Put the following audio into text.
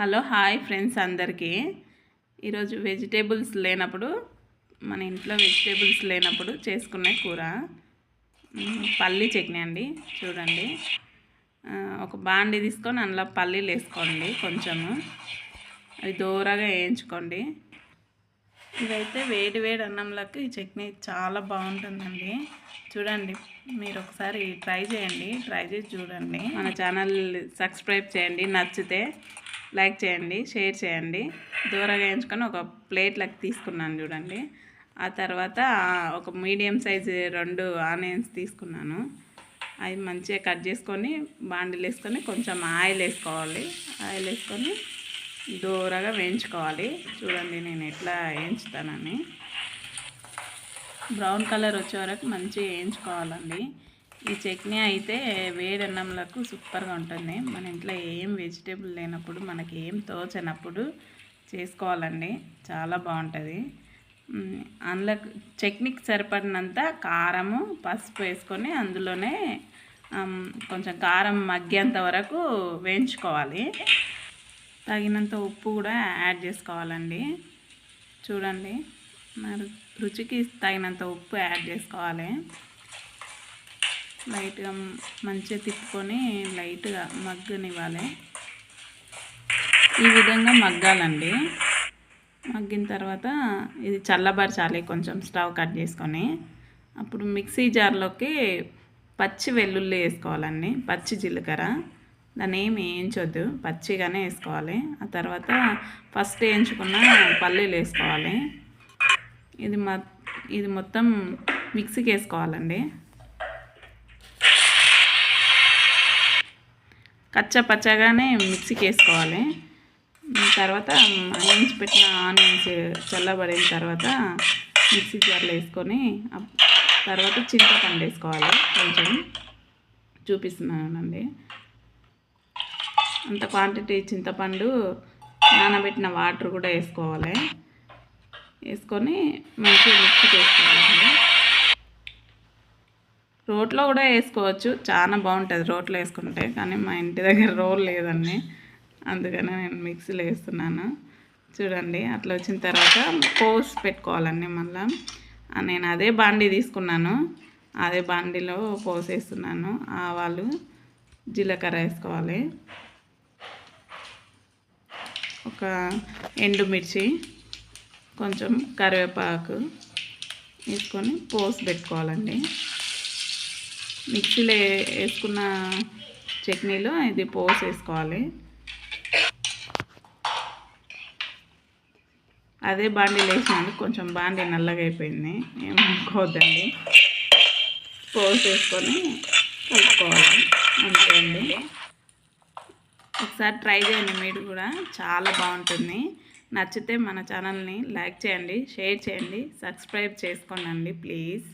Hello hi friends అందరికీ. ఈరోజు vegetables లేనప్పుడు మన ఇంట్లో వెజిటేబుల్స్ లేనప్పుడు చేసుకునే కూర. పల్లి చట్నీ అండి చూడండి. ఒక బాండి తీసుకొని అందులో పల్లీలు వేసుకోండి కొంచెము. అవి దూరగా వేయించుకోండి. ఇవైతే వేడి వేడి అన్నంలోకి ఈ చట్నీ చాలా బాగుంటుందండి. చూడండి మీరు ఒకసారి ట్రై చేయండి ట్రై చేసి చూడండి. మన ఛానల్ సబ్స్క్రైబ్ చేయండి నచ్చితే లైక్ చేయండి షేర్ చేయండి. దూరగా వేయించుకొని ఒక ప్లేట్లకు తీసుకున్నాను చూడండి. ఆ తర్వాత ఒక మీడియం సైజు రెండు ఆనియన్స్ తీసుకున్నాను. అవి మంచిగా కట్ చేసుకొని బాండిలు వేసుకొని కొంచెం ఆయిల్ వేసుకోవాలి. ఆయిల్ వేసుకొని దూరగా వేయించుకోవాలి. చూడండి నేను ఎట్లా వేయించుతానని. బ్రౌన్ కలర్ వచ్చే వరకు మంచిగా వేయించుకోవాలండి. ఈ చట్నీ అయితే వేడన్నంలకు సూపర్గా ఉంటుంది. మన ఇంట్లో ఏం వెజిటేబుల్ లేనప్పుడు మనకి ఏం తోచనప్పుడు చేసుకోవాలండి. చాలా బాగుంటుంది. అందులో చట్నీకి సరిపడినంత కారము పసుపు వేసుకొని అందులోనే కొంచెం కారం మగ్గేంత వరకు వేయించుకోవాలి. తగినంత ఉప్పు కూడా యాడ్ చేసుకోవాలండి. చూడండి. మరి రుచికి తగినంత ఉప్పు యాడ్ చేసుకోవాలి. లైట్గా మంచిగా తిప్పుకొని లైట్గా మగ్గనివ్వాలి. ఈ విధంగా మగ్గాలండి. మగ్గిన తర్వాత ఇది చల్లబరచాలి కొంచెం స్టవ్ కట్ చేసుకొని. అప్పుడు మిక్సీ జార్లోకి పచ్చి వెల్లుల్లి వేసుకోవాలండి. పచ్చి జీలకర్ర. దాన్ని ఏమి వేయించొద్దు. పచ్చిగానే వేసుకోవాలి. ఆ తర్వాత ఫస్ట్ వేయించుకున్న పల్లీలు వేసుకోవాలి. ఇది మ ఇది మొత్తం మిక్సీకి వేసుకోవాలండి. కచ్చా పచ్చగానే మిక్సీకి వేసుకోవాలి తర్వాత వేయించి పెట్టిన ఆనియన్స్ చల్లబడిన తర్వాత మిక్సీ జార్లో వేసుకొని తర్వాత చింతపండు వేసుకోవాలి కొంచెం. చూపిస్తున్నానండి. అంత క్వాంటిటీ చింతపండు నానబెట్టిన వాటర్ కూడా వేసుకోవాలి. వేసుకొని మంచిగా మిక్సీకి వేసుకోవాలి రోట్లో కూడా వేసుకోవచ్చు. చాలా బాగుంటుంది రోట్లో వేసుకుంటే కానీ మా ఇంటి దగ్గర రోల్ లేదండి. అందుకనే నేను మిక్సీలో వేస్తున్నాను. చూడండి అట్లా వచ్చిన తర్వాత పోసి పెట్టుకోవాలండి మళ్ళీ. నేను అదే బాండీ తీసుకున్నాను. అదే బాండీలో పోసేస్తున్నాను ఆవాలు జీలకర్ర వేసుకోవాలి. ఒక ఎండుమిర్చి కొంచెం కరివేపాకు వేసుకొని పోసి పెట్టుకోవాలండి. మిక్సీలో వేసుకున్న చట్నీలో ఇది పోసేసుకోవాలి. అదే బాండీలు వేసినందుకు కొంచెం బాండీ నల్లగా అయిపోయింది. ఏమనుకోవద్దండి పోసేసుకొని కలుపుకోవాలి. అంతే అండి ఒకసారి ట్రై చేయండి మీరు కూడా. చాలా బాగుంటుంది. నచ్చితే మన ఛానల్ని లైక్ చేయండి షేర్ చేయండి సబ్స్క్రైబ్ చేసుకోనండి ప్లీజ్.